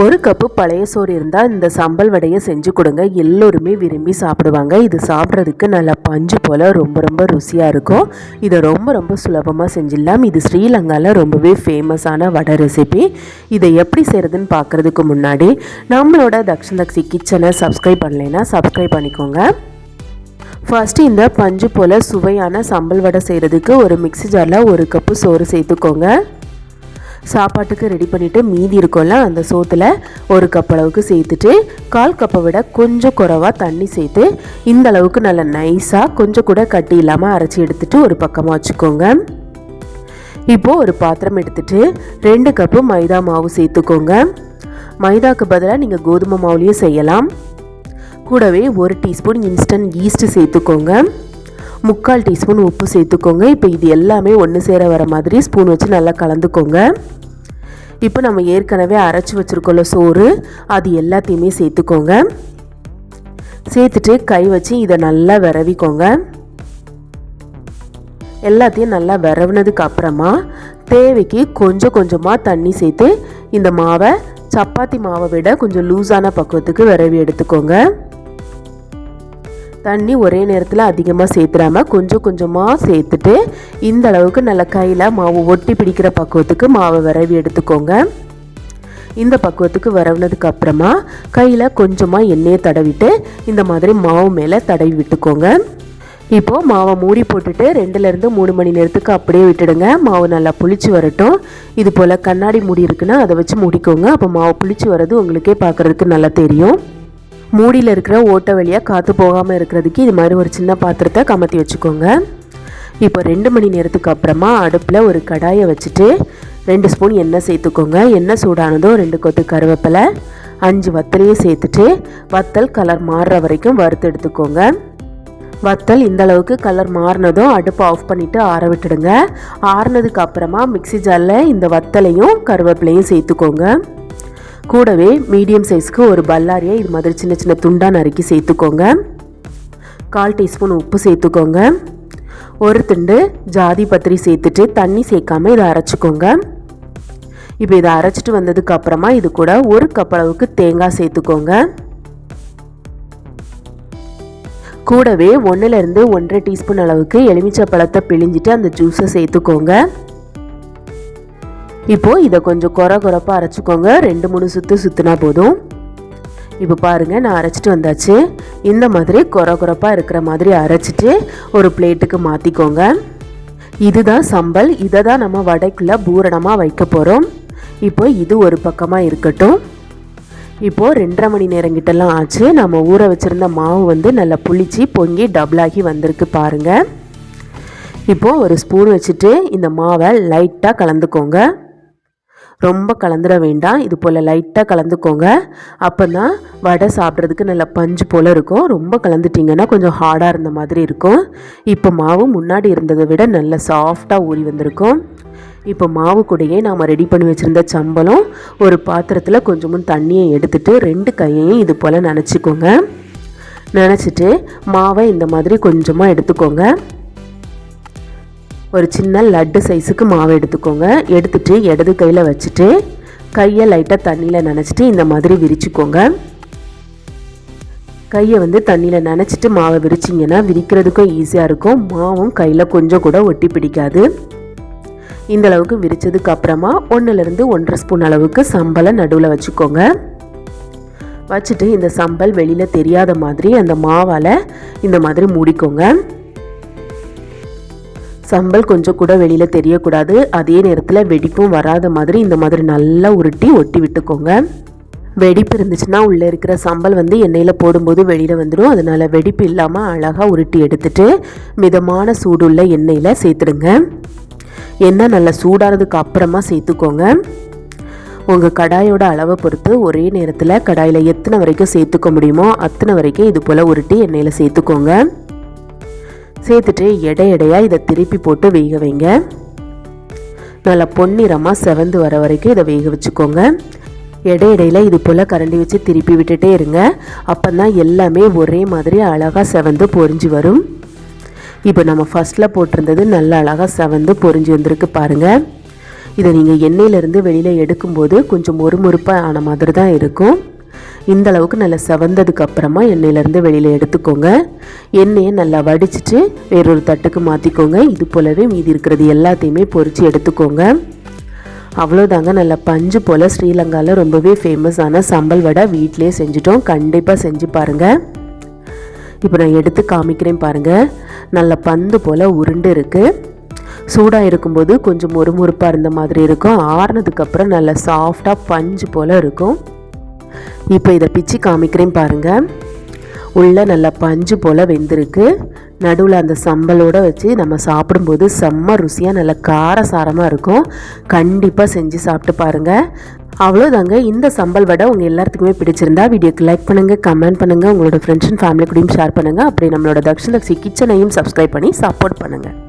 ஒரு கப்பு பழைய சோறு இருந்தால் இந்த சம்பல் வடையை செஞ்சு கொடுங்க. எல்லோருமே விரும்பி சாப்பிடுவாங்க. இது சாப்பிட்றதுக்கு நல்லா பஞ்சு போல் ரொம்ப ரொம்ப ருசியாக இருக்கும். இதை ரொம்ப ரொம்ப சுலபமாக செஞ்சிடலாம். இது ஸ்ரீலங்காவில் ரொம்பவே ஃபேமஸான வடை ரெசிபி இதை எப்படி செய்கிறதுன்னு பார்க்குறதுக்கு முன்னாடி நம்மளோட தக்ஷன் தக்ஷி கிச்சனை சப்ஸ்கிரைப் பண்ணலைன்னா சப்ஸ்கிரைப் பண்ணிக்கோங்க. ஃபஸ்ட்டு இந்த பஞ்சு போல் சுவையான சம்பல் வடை செய்கிறதுக்கு ஒரு மிக்சி ஜாரில் ஒரு கப்பு சோறு சேர்த்துக்கோங்க. சாப்பாட்டுக்கு ரெடி பண்ணிவிட்டு மீதி இருக்கும்ல அந்த சோத்தில் ஒரு கப் அளவுக்கு சேர்த்துட்டு கால் கப்பை விட கொஞ்சம் குறவாக தண்ணி சேர்த்து இந்த அளவுக்கு நல்லா நைஸாக கொஞ்சம் கூட கட்டி இல்லாமல் அரைச்சி எடுத்துட்டு ஒரு பக்கமாக வச்சுக்கோங்க. இப்போது ஒரு பாத்திரம் எடுத்துட்டு ரெண்டு கப்பு மைதா மாவு சேர்த்துக்கோங்க. மைதாக்கு பதிலாக நீங்கள் கோதுமை மாவுலேயும் செய்யலாம். கூடவே ஒரு டீஸ்பூன் இன்ஸ்டன்ட் ஈஸ்ட்டு சேர்த்துக்கோங்க. முக்கால் டீஸ்பூன் உப்பு சேர்த்துக்கோங்க. இப்போ இது எல்லாமே ஒன்று சேர வர மாதிரி ஸ்பூன் வச்சு நல்லா கலந்துக்கோங்க. இப்போ நம்ம ஏற்கனவே அரைச்சி வச்சுருக்கோம்ல சோறு அது எல்லாத்தையுமே சேர்த்துக்கோங்க. சேர்த்துட்டு கை வச்சு இதை நல்லா விரவிக்கோங்க. எல்லாத்தையும் நல்லா விரவுனதுக்கு அப்புறமா தேவைக்கு கொஞ்சம் கொஞ்சமாக தண்ணி சேர்த்து இந்த மாவை சப்பாத்தி மாவை விட கொஞ்சம் லூஸான பக்குவத்துக்கு விரவி எடுத்துக்கோங்க. தண்ணி ஒரே நேரத்தில் அதிகமாக சேர்த்துடாமல் கொஞ்சம் கொஞ்சமாக சேர்த்துட்டு இந்த அளவுக்கு நல்ல கையில் மாவு ஒட்டி பிடிக்கிற பக்குவத்துக்கு மாவை விரவி எடுத்துக்கோங்க. இந்த பக்குவத்துக்கு வரவுனதுக்கு அப்புறமா கையில் கொஞ்சமாக எண்ணெயை தடவிட்டு இந்த மாதிரி மாவு மேலே தடவி விட்டுக்கோங்க. இப்போது மாவை மூடி போட்டுட்டு ரெண்டுலேருந்து மூணு மணி நேரத்துக்கு அப்படியே விட்டுடுங்க. மாவு நல்லா புளிச்சு வரட்டும். இது போல் கண்ணாடி மூடி இருக்குன்னா அதை வச்சு மூடிக்கோங்க. அப்போ மாவு புளிச்சு வர்றது உங்களுக்கே பார்க்குறதுக்கு நல்லா தெரியும். மூடியில் இருக்கிற ஓட்டை வழியாக காற்று போகாமல் இருக்கிறதுக்கு இது மாதிரி ஒரு சின்ன பாத்திரத்தை கமத்தி வச்சுக்கோங்க. இப்போ ரெண்டு மணி நேரத்துக்கு அப்புறமா அடுப்பில் ஒரு கடாயை வச்சுட்டு ரெண்டு ஸ்பூன் எண்ணெய் சேர்த்துக்கோங்க. எண்ணெய் சூடானதோ ரெண்டு கொத்து கருவேப்பிலை அஞ்சு வத்தலையும் சேர்த்துட்டு வத்தல் கலர் மாறுற வரைக்கும் வறுத்து எடுத்துக்கோங்க. வத்தல் இந்த அளவுக்கு கலர் மாறினதும் அடுப்பை ஆஃப் பண்ணிவிட்டு ஆற விட்டுடுங்க. ஆறுனதுக்கு அப்புறமா மிக்ஸி ஜாரில் இந்த வத்தலையும் கருவேப்பிலையும் சேர்த்துக்கோங்க. கூடவே மீடியம் சைஸ்க்கு ஒரு பல்லாரியை இது மாதிரி சின்ன சின்ன துண்டாக நறுக்கி சேர்த்துக்கோங்க. கால் டீஸ்பூன் உப்பு சேர்த்துக்கோங்க. ஒரு துண்டு ஜாதி பத்திரி சேர்த்துட்டு தண்ணி சேர்க்காம இதை அரைச்சிக்கோங்க. இப்போ இதை அரைச்சிட்டு வந்ததுக்கு அப்புறமா இது கூட ஒரு கப் அளவுக்கு தேங்காய் சேர்த்துக்கோங்க. கூடவே ஒன்றுலேருந்து ஒன்றரை டீஸ்பூன் அளவுக்கு எலுமிச்சை பழத்தை பிழிஞ்சிட்டு அந்த ஜூஸை சேர்த்துக்கோங்க. இப்போது இதை கொஞ்சம் குறை குறைப்பாக அரைச்சிக்கோங்க. ரெண்டு மூணு சுற்று சுற்றுனா போதும். இப்போ பாருங்கள் நான் அரைச்சிட்டு வந்தாச்சு. இந்த மாதிரி குறை குறைப்பாக இருக்கிற மாதிரி அரைச்சிட்டு ஒரு பிளேட்டுக்கு மாற்றிக்கோங்க இதுதான் சம்பல். இதை தான் நம்ம வடைக்குள்ளே பூரணமாக வைக்க போகிறோம் இப்போ இது ஒரு பக்கமாக இருக்கட்டும். இப்போது ரெண்டரை மணி நேரம் கிட்டலாம் ஆச்சு. நம்ம ஊற வச்சுருந்த மாவு வந்து நல்லா புளிச்சு பொங்கி டபுளாகி வந்திருக்கு பாருங்கள் இப்போது ஒரு ஸ்பூன் வச்சுட்டு இந்த மாவை லைட்டாக கலந்துக்கோங்க. ரொம்ப கலந்துட வேண்டாம். இது போல் லைட்டாக கலந்துக்கோங்க. அப்போ தான் வடை சாப்பிட்றதுக்கு நல்லா பஞ்சு போல் இருக்கும். ரொம்ப கலந்துட்டிங்கன்னா கொஞ்சம் ஹார்டாக இருந்த மாதிரி இருக்கும். இப்போ மாவு முன்னாடி இருந்ததை விட நல்ல சாஃப்டாக ஊறி வந்திருக்கும். இப்போ மாவு கூடையே நாம் ரெடி பண்ணி வச்சுருந்த சம்பளம் ஒரு பாத்திரத்தில் கொஞ்சமும் தண்ணியை எடுத்துகிட்டு ரெண்டு கையையும் இது போல் நினச்சிக்கோங்க. நினச்சிட்டு மாவை இந்த மாதிரி கொஞ்சமாக எடுத்துக்கோங்க. ஒரு சின்ன லட்டு சைஸுக்கு மாவு எடுத்துக்கோங்க. எடுத்துட்டு இடது கையில் வச்சுட்டு கையை லைட்டாக தண்ணியில் நனைச்சிட்டு இந்த மாதிரி விரிச்சுக்கோங்க. கையை வந்து தண்ணியில் நனைச்சிட்டு மாவை விரிச்சிங்கன்னா விரிக்கிறதுக்கும் ஈஸியாக இருக்கும். மாவும் கையில் கொஞ்சம் கூட ஒட்டி பிடிக்காது. இந்த அளவுக்கு விரிச்சதுக்கு அப்புறமா ஒன்றுலேருந்து ஒன்றரை ஸ்பூன் அளவுக்கு சம்பலை நடுவில் வச்சுக்கோங்க. வச்சுட்டு இந்த சம்பல் வெளியில் தெரியாத மாதிரி அந்த மாவால் இந்த மாதிரி மூடிக்கோங்க. சம்பல் கொஞ்சம் கூட வெளியில் தெரியக்கூடாது. அதே நேரத்தில் வெடிப்பும் வராத மாதிரி இந்த மாதிரி நல்லா உருட்டி ஒட்டி விட்டுக்கோங்க. வெடிப்பு இருந்துச்சுன்னா உள்ளே இருக்கிற சம்பல் வந்து எண்ணெயில் போடும்போது வெளியில் வந்துடும் அதனால் வெடிப்பு இல்லாமல் அழகாக உருட்டி எடுத்துட்டு மிதமான சூடுள்ள எண்ணெயில் சேர்த்துடுங்க. எண்ணெய் நல்லா சூடானதுக்கு அப்புறமா சேர்த்துக்கோங்க. உங்கள் கடாயோட அளவை பொறுத்து ஒரே நேரத்தில் கடாயில் எத்தனை வரைக்கும் சேர்த்துக்க முடியுமோ அத்தனை வரைக்கும் இது போல் உருட்டி எண்ணெயில் சேர்த்துக்கோங்க. சேர்த்துட்டு எடை எடையாக இதை திருப்பி போட்டு வேக வைங்க. நல்லா பொன்னிறமாக செவந்து வர வரைக்கும் இதை வேக வச்சுக்கோங்க. இடை இடையில் இது போல் கரண்டி வச்சு திருப்பி விட்டுட்டே இருங்க. அப்போ தான் எல்லாமே ஒரே மாதிரி அழகாக செவந்து பொரிஞ்சு வரும். இப்போ நம்ம ஃபஸ்ட்டில் போட்டிருந்தது நல்ல அழகாக செவந்து பொரிஞ்சு வந்திருக்கு பாருங்கள் இதை நீங்கள் எண்ணெயிலேருந்து வெளியில் எடுக்கும்போது கொஞ்சம் மொறுமொறுப்பாக ஆன மாதிரி தான் இருக்கும். இந்த அளவுக்கு நல்லா செவந்ததுக்கு அப்புறமா எண்ணெயிலேருந்து வெளியில் எடுத்துக்கோங்க. எண்ணெயை நல்லா வடிச்சிட்டு வேறொரு தட்டுக்கு மாற்றிக்கோங்க இது போலவே மீதி இருக்கிறது எல்லாத்தையுமே பொறிச்சு எடுத்துக்கோங்க. அவ்வளோதாங்க நல்ல பஞ்சு போல் ஸ்ரீலங்காவில் ரொம்பவே ஃபேமஸான சம்பல் வடை வீட்டிலே செஞ்சுட்டோம். கண்டிப்பாக செஞ்சு பாருங்கள் இப்போ நான் எடுத்து காமிக்கிறேன் பாருங்கள் நல்ல பந்து போல் உருண்டு இருக்குது சூடாக இருக்கும்போது கொஞ்சம் மொறுமொறுப்பாக இருந்த மாதிரி இருக்கும். ஆறுனதுக்கப்புறம் நல்லா சாஃப்டாக பஞ்சு போல் இருக்கும். இப்போ இதை பிச்சு காமிக்கிறேன் பாருங்கள் உள்ளே நல்லா பஞ்சு போல் வெந்திருக்கு. நடுவில் அந்த சம்பலோடு வச்சு நம்ம சாப்பிடும்போது செம்ம ருசியாக நல்ல காரசாரமாக இருக்கும். கண்டிப்பாக செஞ்சு சாப்பிட்டு பாருங்கள் அவ்வளோதாங்க இந்த சம்பல் வடை உங்கள் எல்லாத்துக்குமே பிடிச்சிருந்தா வீடியோக்கு லைக் பண்ணுங்கள் கமெண்ட் பண்ணுங்கள் உங்களோட ஃப்ரெண்ட்ஸ் அண்ட் ஃபேமிலி கூடயும் ஷேர் பண்ணுங்கள் அப்படி நம்மளோட தக்ஷலக்ஷி கிச்சனையும் சப்ஸ்கிரைப் பண்ணி சப்போர்ட் பண்ணுங்கள்